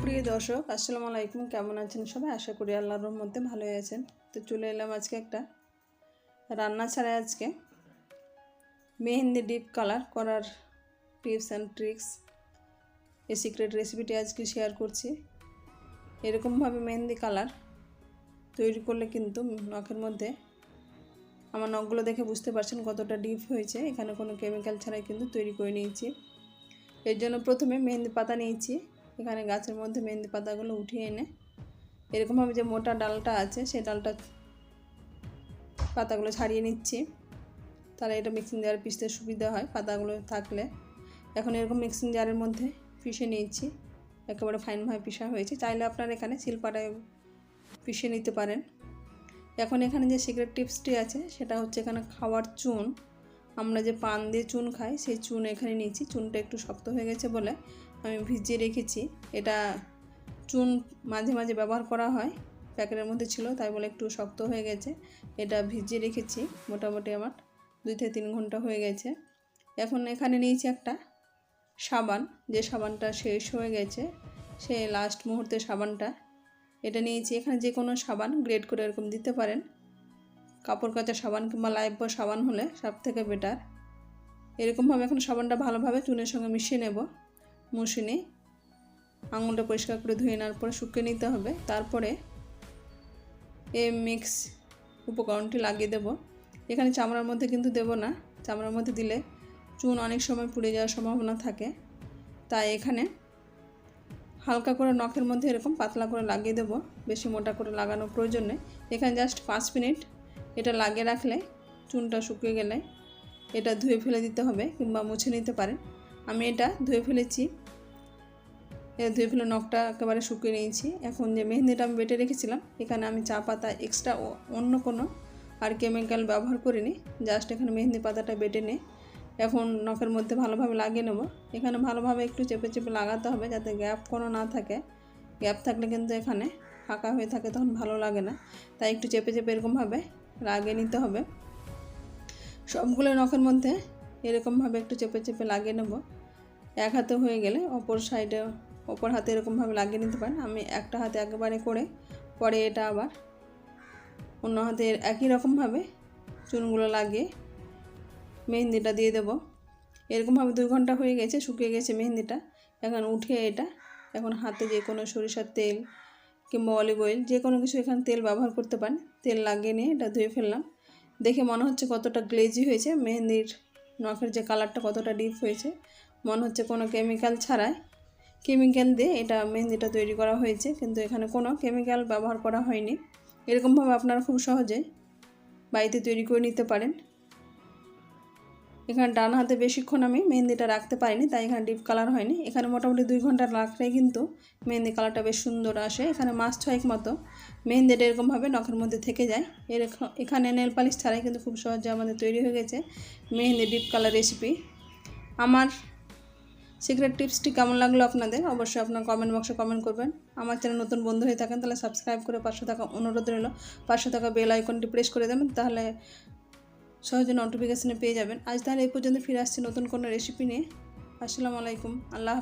প্রিয় দর্শক, আসসালামু আলাইকুম। কেমন আছেন সবাই? আশা করি আল্লাহর মধ্যে ভালোই আছেন। তো চলে এলাম আজকে একটা রান্না ছাড়া আজকে। মেহেন্দি ডিপ কালার করার টিপস অ্যান্ড ট্রিক্স এই সিক্রেট রেসিপিটি আজকে শেয়ার করছি। এরকমভাবে মেহেন্দি কালার তৈরি করলে কিন্তু নখের মধ্যে আমার নখগুলো দেখে বুঝতে পারছেন কতটা ডিপ হয়েছে। এখানে কোনো কেমিক্যাল ছাড়াই কিন্তু তৈরি করে নিয়েছি। এর জন্য প্রথমে মেহেন্দি পাতা নিয়েছি। এখানে গাছের মধ্যে মেহেন্দি পাতাগুলো উঠিয়ে এনে এরকমভাবে যে মোটা ডালটা আছে সেই ডালটা পাতাগুলো ছাড়িয়ে নিচ্ছি। তাহলে এটা মিক্সিং জারে পিষতে সুবিধা হয়, পাতাগুলো থাকলে। এখন এরকম মিক্সিং জারের মধ্যে পিষে নিয়েছি। একেবারে ফাইনভাবে পিষা হয়েছে। চাইলে আপনারা এখানে শিলপাটায় পিষে নিতে পারেন। এখন এখানে যে সিক্রেট টিপসটি আছে, সেটা হচ্ছে এখানে খাওয়ার চুন। আমরা যে পান দিয়ে চুন খাই, সেই চুন এখানে নিয়েছি। চুনটা একটু শক্ত হয়ে গেছে বলে আমি ভিজিয়ে রেখেছি। এটা চুন মাঝে মাঝে ব্যবহার করা হয়, প্যাকেটের মধ্যে ছিল, তাই বলে একটু শক্ত হয়ে গেছে। এটা ভিজিয়ে রেখেছি, মোটামুটি আমার দুই থেকে তিন ঘণ্টা হয়ে গেছে। এখন এখানে নিয়েছি একটা সাবান, যে সাবানটা শেষ হয়ে গেছে সে লাস্ট মুহূর্তে সাবানটা। এটা নিয়েছি, এখানে যে কোনো সাবান গ্রেড করে এরকম দিতে পারেন। কাপড় কাচা সাবান কিংবা লাইফ বয় সাবান হলে সব থেকে বেটার এরকমভাবে এখন সাবানটা ভালোভাবে চুনের সঙ্গে মিশিয়ে নেব। মুশিনি, আঙুলটা পরিষ্কার করে ধুয়ে নেওয়ার পরে শুকিয়ে নিতে হবে। তারপরে এই মিক্স উপকরণটি লাগিয়ে দেব। এখানে চামড়ার মধ্যে কিন্তু দেব না। চামড়ার মধ্যে দিলে চুন অনেক সময় পুড়ে যাওয়ার সম্ভাবনা থাকে। তাই এখানে হালকা করে নখের মধ্যে এরকম পাতলা করে লাগিয়ে দেবো। বেশি মোটা করে লাগানোর প্রয়োজন নেই। এখানে জাস্ট পাঁচ মিনিট এটা লাগিয়ে রাখলে চুনটা শুকিয়ে গেলে এটা ধুয়ে ফেলে দিতে হবে কিংবা মুছে নিতে পারেন। আমি এটা ধুয়ে ফেলেছি। এটা ধুয়ে ফেলে নখটা একেবারে শুকিয়ে নিয়েছি। এখন যে মেহেন্দিটা আমি বেটে রেখেছিলাম, এখানে আমি চা পাতা এক্সট্রা অন্য কোনো আর কেমিক্যাল ব্যবহার করিনি। জাস্ট এখানে মেহেন্দি পাতাটা বেটে নিয়ে এখন নখের মধ্যে ভালোভাবে লাগিয়ে নেব। এখানে ভালোভাবে একটু চেপে চেপে লাগাতে হবে যাতে গ্যাপ কোনো না থাকে। গ্যাপ থাকলে কিন্তু এখানে ফাঁকা হয়ে থাকে, তখন ভালো লাগে না। তাই একটু চেপে চেপে এরকমভাবে লাগিয়ে নিতে হবে। সবগুলো নখের মধ্যে এরকমভাবে একটু চেপে চেপে লাগিয়ে নেব। এক হাতে হয়ে গেলে অপর সাইডে, অপর হাতে এরকমভাবে লাগিয়ে নিতে পারেন। আমি একটা হাতে একেবারে করে, পরে এটা আবার অন্য হাতে একই রকমভাবে চুনগুলো লাগিয়ে মেহেন্দিটা দিয়ে দেব। এরকমভাবে দুই ঘণ্টা হয়ে গেছে, শুকিয়ে গেছে মেহেন্দিটা। এখন উঠে এটা, এখন হাতে যে কোনো সরিষার তেল কিংবা অলিভ অয়েল যে কোনো কিছু এখানে তেল ব্যবহার করতে পারেন। তেল লাগিয়ে নিয়ে এটা ধুয়ে ফেললাম। দেখে মনে হচ্ছে কতটা গ্লেজি হয়েছে। মেহেন্দির নখের যে কালারটা কতটা ডিপ হয়েছে, মনে হচ্ছে কোনো কেমিক্যাল ছাড়াই। কেমিক্যাল দিয়ে এটা মেহেন্দিটা তৈরি করা হয়েছে, কিন্তু এখানে কোনো কেমিক্যাল ব্যবহার করা হয়নি। এরকমভাবে আপনারা খুব সহজে বাড়িতে তৈরি করে নিতে পারেন। এখানে ডান হাতে বেশিক্ষণ আমি মেহেন্দিটা রাখতে পারিনি, তাই এখানে ডিপ কালার হয়নি। এখানে মোটামুটি দুই ঘণ্টা রাখলেই কিন্তু মেহেন্দি কালারটা বেশ সুন্দর আসে। এখানে মাছ ছয়েক মতো মেহেন্দিটা এরকমভাবে নখের মধ্যে থেকে যায়। এর এখানে নেল পালিশ ছাড়াই কিন্তু খুব সহজে আমাদের তৈরি হয়ে গেছে মেহেন্দি ডিপ কালার রেসিপি। আমার সিক্রেট টিপসটি কেমন লাগল আপনাদের অবশ্যই আপনার কমেন্ট বক্সে কমেন্ট করবেন। আমার চ্যানেল নতুন বন্ধু হয়ে থাকেন তাহলে সাবস্ক্রাইব করে পাঁচশো টাকা অনুরোধ রইল। পাঁচশো টাকা বেল আইকনটি প্রেস করে দেবেন, তাহলে সহজে নোটিফিকেশানে পেয়ে যাবেন। আজ তাহলে এই পর্যন্ত ফিরে আসছি নতুন কোনো রেসিপি নিয়ে। আসসালামু আলাইকুম। আল্লাহ